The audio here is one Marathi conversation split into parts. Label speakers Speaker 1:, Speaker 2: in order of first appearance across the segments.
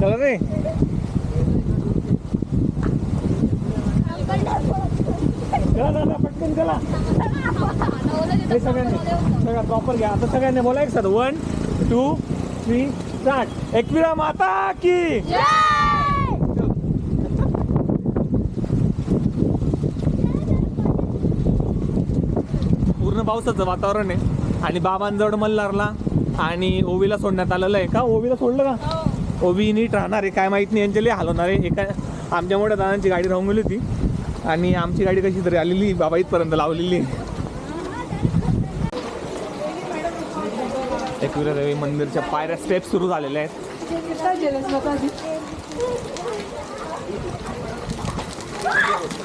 Speaker 1: चला रे. चला चला पटकन चला. हे सगळ्यांनी प्रॉपर घ्या. आता सगळ्यांनी बोला एक साथ one two three start Ekvira Mata की. पूर्ण पावसाचं वातावरण आहे. आणि बाबांजवळ मल्हारला आणि ओवीला सोडण्यात आलेलं आहे. का? ओवीला सोडलं का? ओवी नीट राहणार आहे काय माहीत नाही यांच्या लई हलवणार आहे. एका आमच्या मोठ्या दादांची गाडी राहून गेली होती. आणि आमची गाडी कशी तरी आलेली बाबा इथपर्यंत लावलेली आहे. एकविरा देवी मंदिरच्या पायऱ्या स्टेप सुरू झालेल्या आहेत.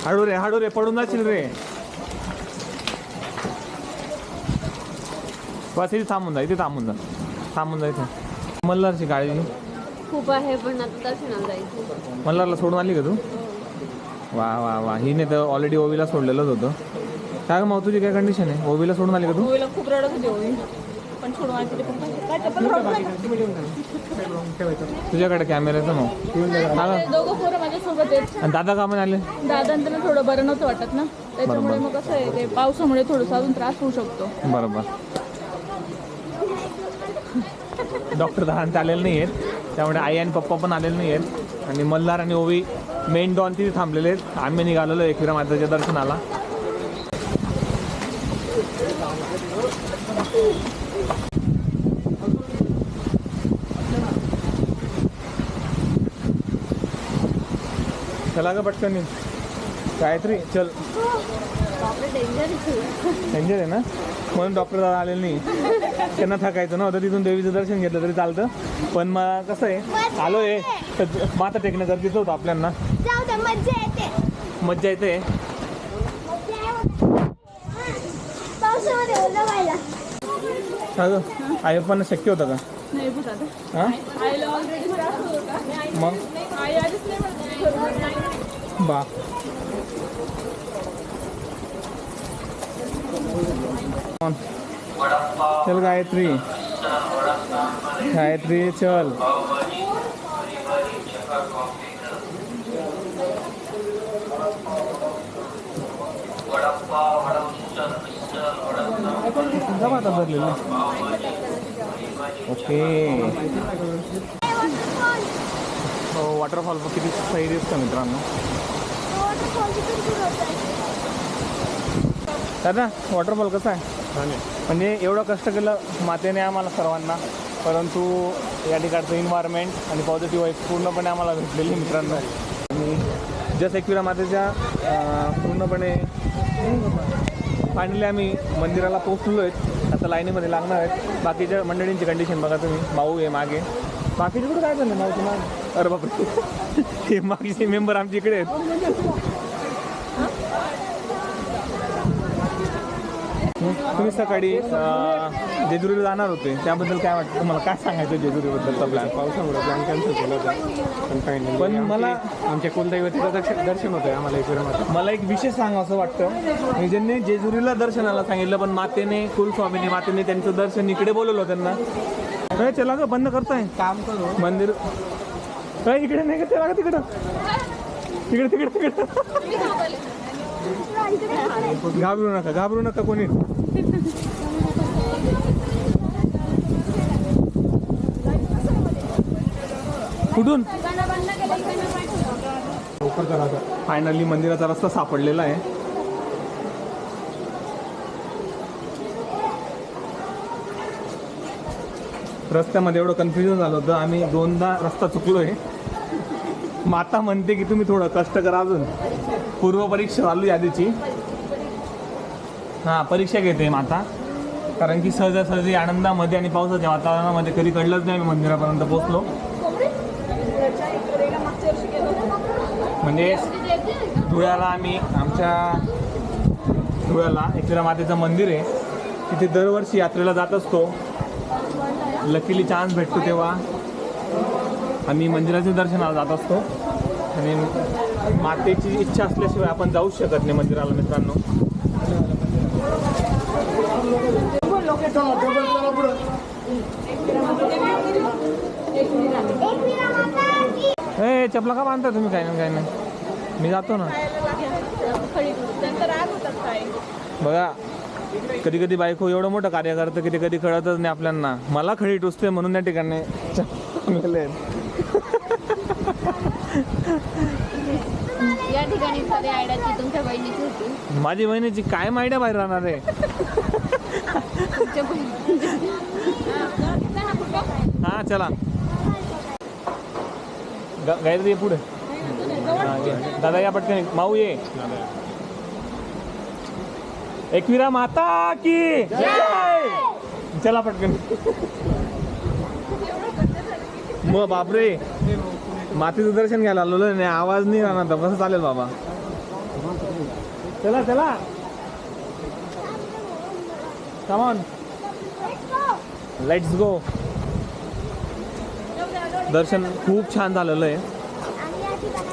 Speaker 1: हळू रे हळू रे पडून जाशील रे. बस इथे थांबून जा इथे थांबून जा. थांबून जा इथे. मल्हारची गाडी.
Speaker 2: खूप आहे पण आता दर्शनाला जायचं.
Speaker 1: मल्हारला सोडून आली का तू? वा वा वा. हिने तर ऑलरेडी ओवीला सोडलेलंच होतं. काय मग तुझी काय कंडिशन आहे? ओवीला सोडून आली का तू?
Speaker 3: होईल खूप रडत होती होईल पण सोडून आली पण काय चप्पल
Speaker 1: तुझ्याकडे कॅमेऱ्याचं मग. हा
Speaker 3: दोघं पोरं माझ्यासोबत आहेत.
Speaker 1: आणि दादा का पण आले?
Speaker 3: दादांना थोडं बरं नव्हतं वाटत ना. त्याच्यामुळे मग कसं आहे ते पावसामुळे थोडंसं अजून त्रास होऊ शकतो.
Speaker 1: बरोबर. डॉक्टर दहांत आलेले नाही आहेत त्यामुळे आई आणि पप्पा पण आलेले नाही आहेत आणि मल्हार आणि ओवी मेन डॉन तिथे थांबलेले आहेत. आम्ही निघालेलो एकविरा माताच्या दर्शनाला. चला ग पटकन गायत्री चल. डेंजर आहे. ना? म्हणून डॉक्टर दादा आलेले नाही. त्यांना थकायचं नव्हतं तिथून देवीचं दर्शन घेतलं तरी चालतं. पण मग कसं आहे? आलो आहे. तर माता टेकणं गरजेचं होतं आपल्याला
Speaker 4: जाऊ दे मज्जा येते.
Speaker 1: अगं आई पण शक्य होतं का?
Speaker 3: नाही बघ आता.
Speaker 1: हां? मग? बा चल गायत्री. गायत्री चल. ओके. हो वॉटरफॉल किती सही दिसतं मित्रांनो. दादा वॉटरफॉल कसा आहे? म्हणजे एवढं कष्ट केलं मातेने आम्हाला सर्वांना. परंतु या ठिकाणचं इन्व्हायरमेंट आणि पॉझिटिव्ह वाईब पूर्णपणे आम्हाला भेटलेली मित्रांनो. आणि जस एकविरा मातेच्या अं, पूर्णपणे फायनली आम्ही मंदिराला पोहोचलो आहेत आता लाईनीमध्ये लागणार आहेत. बाकीच्या मंडळींची कंडिशन बघा तुम्ही. भाऊ आहे मागे. बाकीचे कुठं काय झालं मावशी मागे. अरे बापरे. हे मागचे मेंबर आमच्या इकडे आहेत. तुम्ही सकाळी जेजुरीला जाणार होते. त्याबद्दल काय वाटतं तुम्हाला? काय सांगायचं जेजुरीबद्दलचा प्लॅन
Speaker 5: पावसामुळे प्लॅन कॅन्सल केला होता. पण काही नाही
Speaker 1: पण मला
Speaker 5: आमच्या कुलदैवतीचं दर्शन दर्शन होतं आम्हाला इकडे
Speaker 1: मला एक विशेष सांगा असं वाटतं. म्हणजे ज्यांनी जेजुरीला दर्शनाला सांगितलं पण मातेने कुलस्वामीने मातेने त्यांचं दर्शन इकडे बोलवलं त्यांना काय चला ग बंद करताय.
Speaker 5: काम करू.
Speaker 1: मंदिर काय इकडे नाही का? चला का तिकडं. तिकडे तिकडे. तिकडे घाबरू नका घाबरू नका कोणी. कुठून?
Speaker 5: लवकर करा
Speaker 1: फायनली मंदिराचा रस्ता सापडलेला आहे. रस्त्यामध्ये एवढं कन्फ्युजन झालं होतं. आम्ही दोनदा रस्ता चुकलो आहे माता म्हणते की तुम्ही थोडं कष्ट करा अजून. पूर्व परीक्षा चालू हां परीक्षा घेते माता कारण की सहजासहजी आनंदामध्ये आणि पावसाच्या वातावरणामध्ये कधी कळलंच नाही आम्ही मंदिरापर्यंत पोहोचलो. म्हणजे धुळ्याला आम्ही आमच्या धुळ्याला एकविरा मातेचं मंदिर आहे. तिथे दरवर्षी यात्रेला जात असतो. लकीली चान्स भेटतो तेव्हा. आम्ही मंदिराच्या दर्शनाला जात असतो. आणि मातेची इच्छा असल्याशिवाय आपण जाऊच शकत नाही मंदिराला मित्रांनो. हे चपला का बांधता तुम्ही? काही नाही काही नाही. मी जातो ना. बघा कधी कधी बायको एवढं मोठं कार्य करतं की ते कधी कळतच नाही आपल्यांना. मला खडी टुसते म्हणून त्या ठिकाणी.
Speaker 2: या ठिकाणी सारी आयडियाची तुमच्या बहिणीची होती.
Speaker 1: माझी बहिणीची काय मायड्या बाहेर राहणार आहे.
Speaker 2: तुमच्या
Speaker 1: हा चला. गा- गायत्री ये पुढे. हा, ये. दादा या पटकन. माऊ ये. एकविरा माता की जय! चला पटकन. मग बापरे. मातीचं दर्शन घ्यायला आलो आहे. नाही आवाज नाही राहणार तर कसं चालेल बाबा. चला चला. कमॉन लेट्स गो दर्शन खूप छान झालेलं आहे.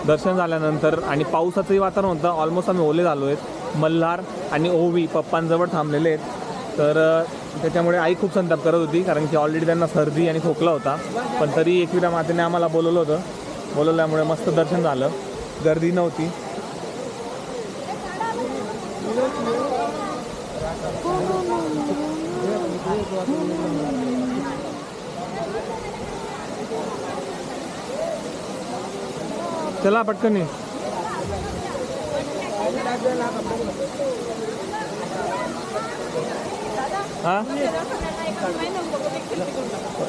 Speaker 1: दर्शन झाल्यानंतर आणि पावसाचंही वातावरण होतं. ऑलमोस्ट आम्ही ओले झालो आहेत. मल्हार आणि ओवी पप्पांजवळ थांबलेले आहेत. तर त्याच्यामुळे आई खूप संताप करत होती कारण की ऑलरेडी त्यांना सर्दी आणि खोकला होता. पण तरी एकविरा मातेने आम्हाला बोलवलं होतं. बोलवल्यामुळे मस्त दर्शन झालं. गर्दी नव्हती. चला पटकन ये. हा?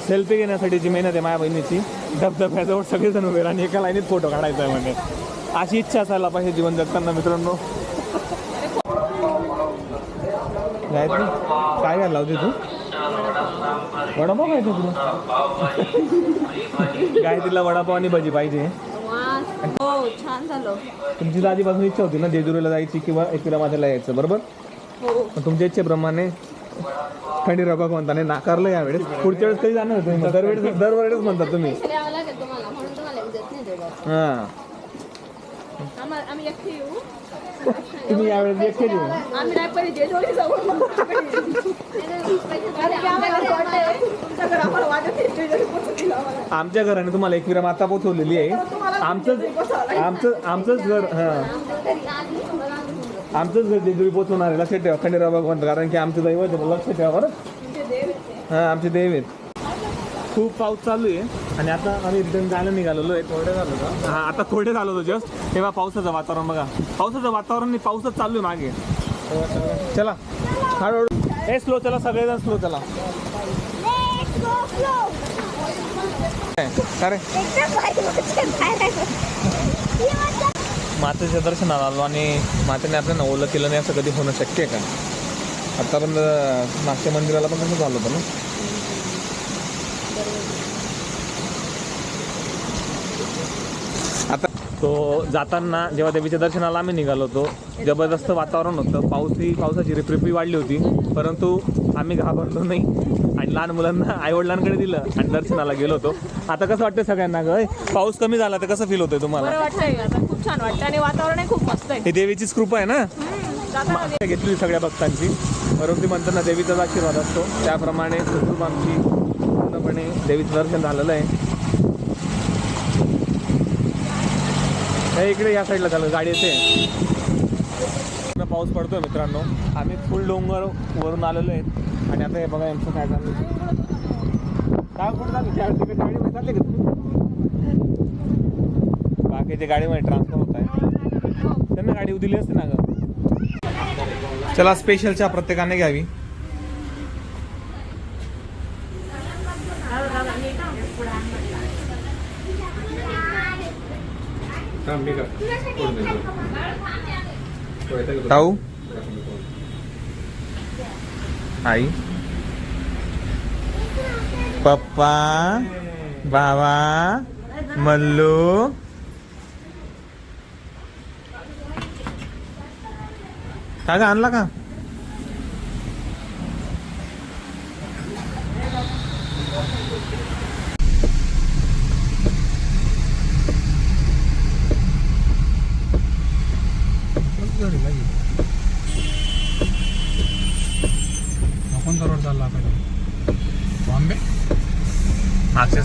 Speaker 1: सेल्फी घेण्यासाठीची मेहनत आहे माझ्या बहिणीची धबधब्याजवळ सगळेजण उभे आणि एका लाईनीत फोटो काढायचा आहे म्हणजे अशी इच्छा असायला पाहिजे जीवन जगताना मित्रांनो. गायत्री काय घ्यायला होती तू? वडापाव खायचं तुला? गायत्रीला वडापाव आणि भजी पाहिजे.
Speaker 2: हो छान झालं.
Speaker 1: तुमची तर आधीपासून इच्छा होती ना जेजुरीला जायची किंवा एकविरा माझ्याला यायचं बरोबर?
Speaker 2: हो.
Speaker 1: तुमच्या इच्छेप्रमाणे खंडी रबा म्हणताने नाकारलं यावेळेस. पुढच्या वेळेस कधी जाणार तुम्ही? दरवेळेस दरवेळेस म्हणता तुम्ही. हां. तुम्ही यावेळेस एकटे येऊ. आमच्या घराने तुम्हाला एक विराम आता पोचवलेली आहे. आमचं आमचं आमचंच घर हां. आमचंच घर जेजुरी पोचवणार आहे लक्षात ठेवा खंडीराव भगवंत कारण की आमचं दैवत आहे लक्षात ठेवा बरं. हां आमचे देव आहेत. खूप पाऊस चालू आहे. आणि आता आम्ही रिटर्न जायला निघालेलो आहे थोडे झालो का हां आता थोडे झालो होतो जस्ट तेव्हा पावसाचं वातावरण बघा. पावसाचं वातावरण नाही पाऊसच चालू आहे मागे. चला. हळूहळू. ए स्लो चला सगळेजण स्लो चला.
Speaker 4: Let's
Speaker 1: मातेच्या दर्शनाला आलो आणि मातेने आपल्याला ओलं केलं नाही असं कधी होणं शक्य आहे का? आतापर्यंत मागच्या मंदिराला पण तसं झालं होतं ना? आता तो जाताना जेव्हा देवीच्या दर्शनाला आम्ही निघालो होतो जबरदस्त वातावरण होतं. पाऊसही पावसाची रिपरिपी वाढली होती. परंतु आम्ही घाबरलो नाही. लहान मुलांना आईवडिलांकडे दिलं आणि दर्शनाला गेलो होतो. आता कसं वाटतं सगळ्यांना ग? पाऊस कमी झाला तर कसं फील होतंय तुम्हाला?
Speaker 3: बरं वाटतंय. आता खूप छान वाटतं आणि वातावरणही खूप मस्त आहे.
Speaker 1: ही देवीचीच कृपा आहे ना?
Speaker 3: जाताना
Speaker 1: घेतली सगळ्या भक्तांची. बरोबर ती म्हणताना देवीचाच आशीर्वाद असतो. त्याप्रमाणे सुखरूप आमची पूर्णपणे देवीचं दर्शन झालेलं आहे. हे इकडे या साईडला झालं गाडी येते. पाऊस पाऊस पडतोय मित्रांनो. आम्ही फुल डोंगर वरून आलेलो आहेत. आणि आता हे बघा यांचं काय चाललं काय कुठं गाडी त्या तिकडे गाडीमध्ये चालले का तुम्ही? बाकीच्या गाडीमध्ये ट्रान्सफर होत आहे त्यांना गाडी दिली असते ना ग? चला स्पेशल चहा प्रत्येकाने घ्यावी. ताऊ? आई? पप्पा? बाबा मल्लू? काय का आणला का?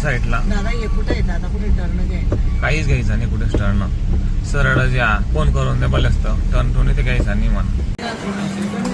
Speaker 1: साईडला.
Speaker 6: दादा ये कुठे आहे दादा कुठे टर्न घ्यायचं?
Speaker 1: काहीच घ्यायचं नाही कुठे टर्न सरळ जे फोन करून ते बल असतं टर्न ठेवून ते घ्यायचं नाही म्हणा.